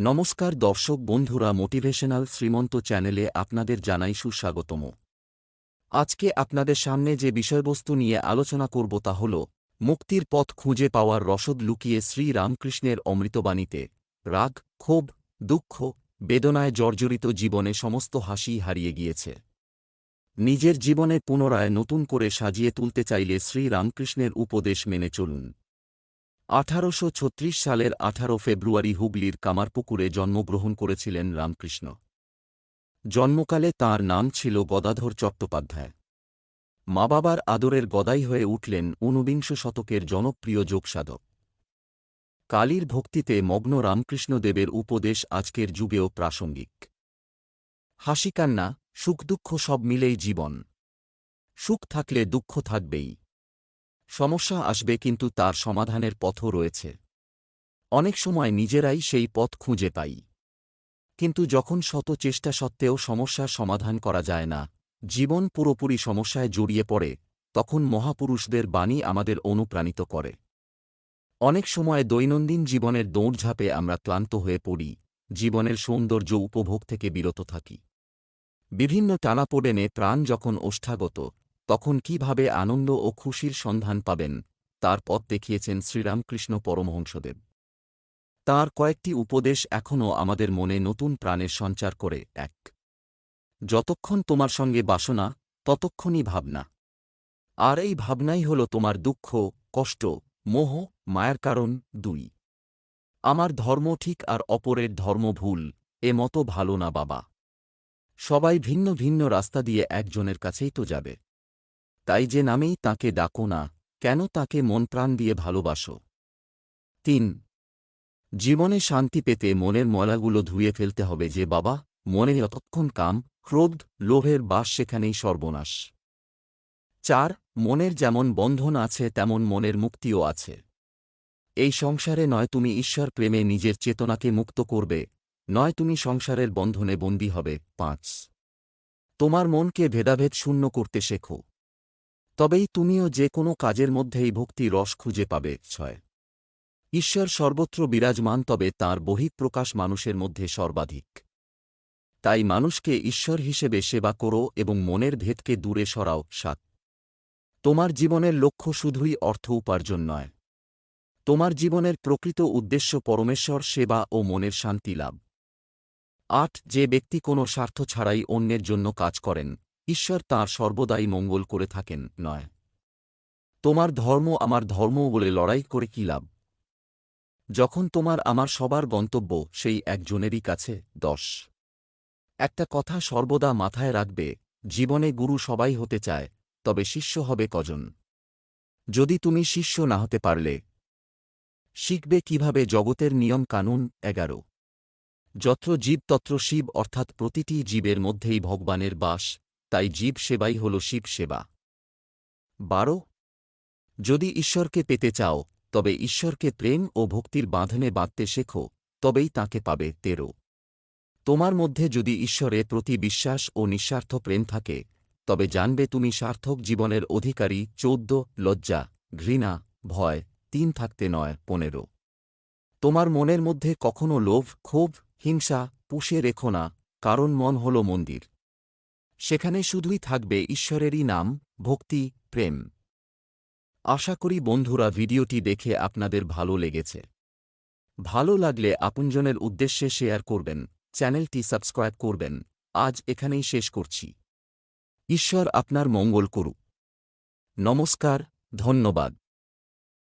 নমস্কার দর্শক বন্ধুরা মোটিভেশনাল শ্রীমন্ত চ্যানেলে আপনাদের জানাই সুস্বাগতম। আজকে আপনাদের সামনে যে বিষয়বস্তু নিয়ে আলোচনা করব তা হল, মুক্তির পথ খুঁজে পাওয়ার রসদ লুকিয়ে শ্রী রামকৃষ্ণের অমৃতবাণীতে, রাগ, ক্ষোভ, দুঃখ, বেদনায় জর্জরিত জীবনে সমস্ত হাসি হারিয়ে গিয়েছে। নিজের জীবনে পুনরায় নতুন করে সাজিয়ে তুলতে চাইলে শ্রী রামকৃষ্ণের উপদেশ মেনে চলুন। আঠারোশো ছত্রিশ সালের আঠারো ফেব্রুয়ারি হুগলির কামারপুকুরে জন্মগ্রহণ করেছিলেন রামকৃষ্ণ। জন্মকালে তার নাম ছিল গদাধর চট্টোপাধ্যায়। মা বাবার আদরের গদাই হয়ে উঠলেন ঊনবিংশ শতকের জনপ্রিয় যোগসাধক। কালীর ভক্তিতে মগ্ন রামকৃষ্ণদেবের উপদেশ আজকের যুগেও প্রাসঙ্গিক। হাসিকান্না, সুখদুঃখ সব মিলেই জীবন। সুখ থাকলে দুঃখ থাকবেই। সমস্যা আসবে কিন্তু তার সমাধানের পথও রয়েছে। অনেক সময় নিজেরাই সেই পথ খুঁজে পাই। কিন্তু যখন শত চেষ্টা সত্ত্বেও সমস্যার সমাধান করা যায় না, জীবন পুরোপুরি সমস্যায় জড়িয়ে পড়ে, তখন মহাপুরুষদের বাণী আমাদের অনুপ্রাণিত করে। অনেক সময় দৈনন্দিন জীবনের দৌড়ঝাঁপে আমরা ক্লান্ত হয়ে পড়ি, জীবনের সৌন্দর্য উপভোগ থেকে বিরত থাকি। বিভিন্ন টানাপোড়েনে প্রাণ যখন ওষ্ঠাগত তখন কীভাবে আনন্দ ও খুশির সন্ধান পাবেন, তার পথ দেখিয়েছেন শ্রীরামকৃষ্ণ পরমহংসদেব। তার কয়েকটি উপদেশ এখনও আমাদের মনে নতুন প্রাণের সঞ্চার করে, এক। যতক্ষণ তোমার সঙ্গে বাসনা, ততক্ষণই ভাবনা। আর এই ভাবনাই হল তোমার দুঃখ, কষ্ট, মোহ, মায়ার কারণ, দুই। আমার ধর্ম ঠিক আর অপরের ধর্ম ভুল, এ মতো ভালো না বাবা। সবাই ভিন্ন ভিন্ন রাস্তা দিয়ে একজনের কাছেই তো যাবে। তাই যে নামেই তাকে ডাকো না, কেন তাকে মন প্রাণ দিয়ে ভালোবাসো? তিন, জীবনে শান্তি পেতে মনের ময়লাগুলো ধুয়ে ফেলতে হবে যে বাবা মনে যতক্ষণ কাম, ক্রোধ, লোভের বাস সেখানেই সর্বনাশ। চার, মনের যেমন বন্ধন আছে, তেমন মনের মুক্তিও আছে। এই সংসারে নয় তুমি ঈশ্বর প্রেমে নিজের চেতনাকে মুক্ত করবে, নয় তুমি সংসারের বন্ধনে বন্দী হবে। পাঁচ, তোমার মনকে ভেদাভেদ শূন্য করতে শেখো। তবেই তুমিও যে কোনো কাজের মধ্যেই ভক্তি রস খুঁজে পাবে, ছয়। ঈশ্বর সর্বত্র বিরাজমান, তবে তাঁর বহিঃপ্রকাশ মানুষের মধ্যে সর্বাধিক। তাই মানুষকে ঈশ্বর হিসেবে সেবা করো এবং মনের ভেদকে দূরে সরাও, সাত। তোমার জীবনের লক্ষ্য শুধুই অর্থ উপার্জন নয়। তোমার জীবনের প্রকৃত উদ্দেশ্য পরমেশ্বর সেবা ও মনের শান্তি লাভ। আট, যে ব্যক্তি কোনো স্বার্থ ছাড়াই অন্যের জন্য কাজ করেন ঈশ্বর তাঁর সর্বদাই মঙ্গল করে থাকেন, নয়। তোমার ধর্ম আমার ধর্ম বলে লড়াই করে কি লাভ? যখন তোমার আমার সবার গন্তব্য, সেই একজনেরই কাছে, দশ। একটা কথা সর্বদা মাথায় রাখবে, জীবনে গুরু সবাই হতে চায়, তবে শিষ্য হবে কজন? যদি তুমি শিষ্য না হতে পারলে, শিখবে কীভাবে জগতের নিয়ম কানুন, এগারো। যত্র জীব তত্র শিব, অর্থাৎ প্রতিটি জীবের মধ্যেই ভগবানের বাস তাই জীব সেবাই হল শিব সেবা। বারো, যদি ঈশ্বরকে পেতে চাও, তবে ঈশ্বরকে প্রেম ও ভক্তির বাঁধনে বাঁধতে শেখো, তবেই তাকে পাবে তেরো। তোমার মধ্যে যদি ঈশ্বরে প্রতি বিশ্বাস ও নিঃস্বার্থ প্রেম থাকে, তবে জানবে তুমি সার্থক জীবনের অধিকারী চৌদ্দ, লজ্জা, ঘৃণা, ভয়, তিন থাকতে নয়, পনেরো। তোমার মনের মধ্যে কখনো লোভ, ক্ষোভ, হিংসা পুষে রেখো না, কারণ মন হল মন্দির। সেখানে শুধুই থাকবে ঈশ্বরেরই নাম, ভক্তি, প্রেম। আশা করি বন্ধুরা ভিডিওটি দেখে আপনাদের ভালো লেগেছে। ভালো লাগলে আপনজনের উদ্দেশ্যে শেয়ার করবেন, চ্যানেলটি সাবস্ক্রাইব করবেন। আজ এখানেই শেষ করছি। ঈশ্বর আপনার মঙ্গল করুক। নমস্কার, ধন্যবাদ।